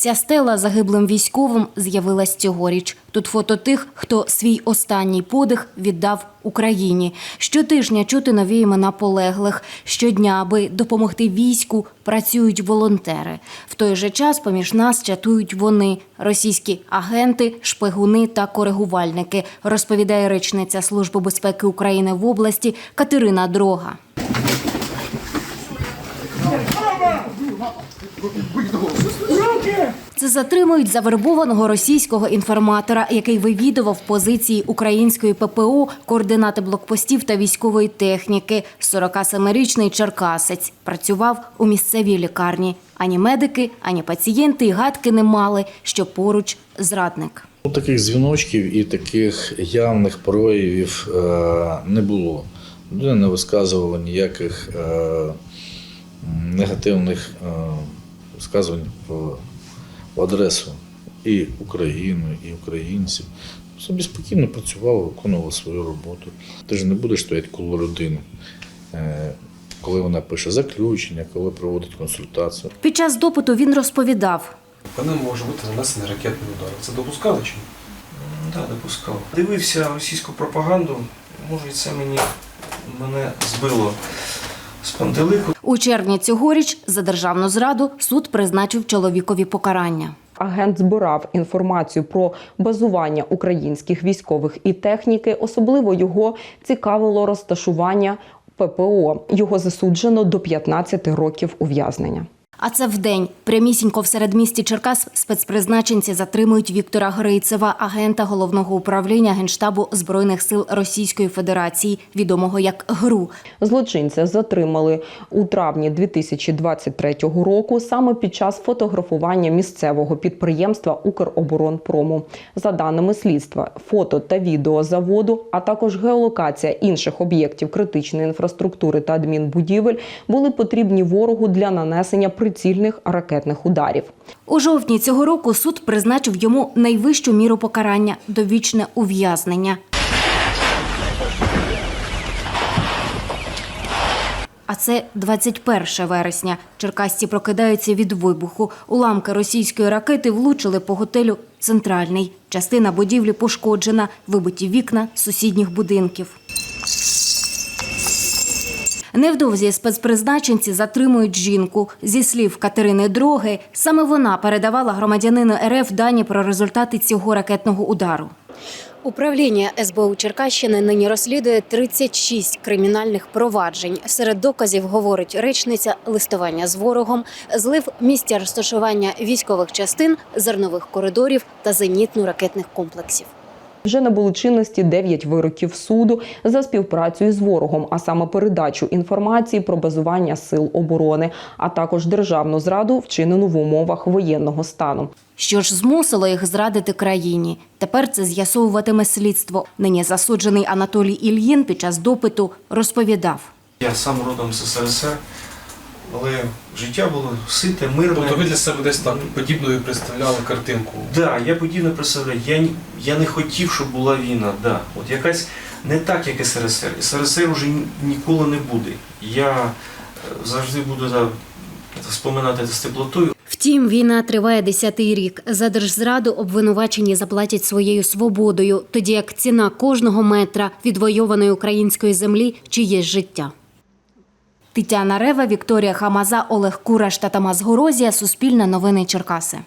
Ця стела загиблим військовим з'явилась цьогоріч. Тут фото тих, хто свій останній подих віддав Україні. Щотижня чути нові імена полеглих. Щодня, аби допомогти війську, працюють волонтери. В той же час поміж нас чатують вони російські агенти, шпигуни та коригувальники, розповідає речниця Служби безпеки України в області Катерина Дрога. Це затримують завербованого російського інформатора, який вивідував позиції української ППО, координати блокпостів та військової техніки. 47-річний черкасець працював у місцевій лікарні. Ані медики, ані пацієнти й гадки не мали, що поруч зрадник. Ну, Таких дзвіночків і таких явних проявів е, не було. Людина не висказувала ніяких е, негативних е, висказувань в, адресу і України, і українців. Собі спокійно працювала, виконувала свою роботу. Ти ж не будеш стояти коло людини, е, коли вона пише заключення, коли проводить консультацію. Під час допиту він розповідав. По ним може бути нанесений ракетний удар. Це допускали чи ні? Так, допускав. Дивився російську пропаганду, може і це мені мене збило з пантелику. У червні цьогоріч за державну зраду суд призначив чоловікові покарання. Агент збирав інформацію про базування українських військових і техніки. Особливо його цікавило розташування ППО. Його засуджено до 15 років ув'язнення. А це вдень. Прямісінько в середмісті Черкас спецпризначенці затримують Віктора Грицева, агента головного управління Генштабу Збройних сил Російської Федерації, відомого як ГРУ. Злочинця затримали у травні 2023 року саме під час фотографування місцевого підприємства Укроборонпрому. За даними слідства, фото та відео заводу, а також геолокація інших об'єктів критичної інфраструктури та адмінбудівель були потрібні ворогу для нанесення прицільних ракетних ударів. У жовтні цього року суд призначив йому найвищу міру покарання довічне ув'язнення. А це 21 вересня. Черкасці прокидаються від вибуху. Уламки російської ракети влучили по готелю Центральний. Частина будівлі пошкоджена, вибиті вікна сусідніх будинків. Невдовзі спецпризначенці затримують жінку. Зі слів Катерини Дроги, саме вона передавала громадянину РФ дані про результати цього ракетного удару. Управління СБУ Черкащини нині розслідує 36 кримінальних проваджень. Серед доказів говорить речниця листування з ворогом, злив місця розташування військових частин, зернових коридорів та зенітно-ракетних комплексів. Вже набули чинності 9 вироків суду за співпрацю із ворогом, а саме передачу інформації про базування сил оборони, а також державну зраду, вчинену в умовах воєнного стану. Що ж змусило їх зрадити країні? Тепер це з'ясовуватиме слідство. Нині засуджений Анатолій Ільїн під час допиту розповідав. Я сам родом з СРСР, але життя було сите, мирне. Тобто ви для себе десь так подібною представляли картинку. Да, я подібно представляю. Я, я не хотів, щоб була війна. Да. От якась не так, як СРСР. СРСР вже ніколи не буде. Я е, завжди буду да, споминати це з теплотою. Втім, війна триває десятий рік. За держзраду обвинувачені заплатять своєю свободою, тоді як ціна кожного метра відвойованої української землі чиєсь життя. Тетяна Рева, Вікторія Хамаза, Олег Кураш та Тамас Горозія. Суспільне новини Черкаси.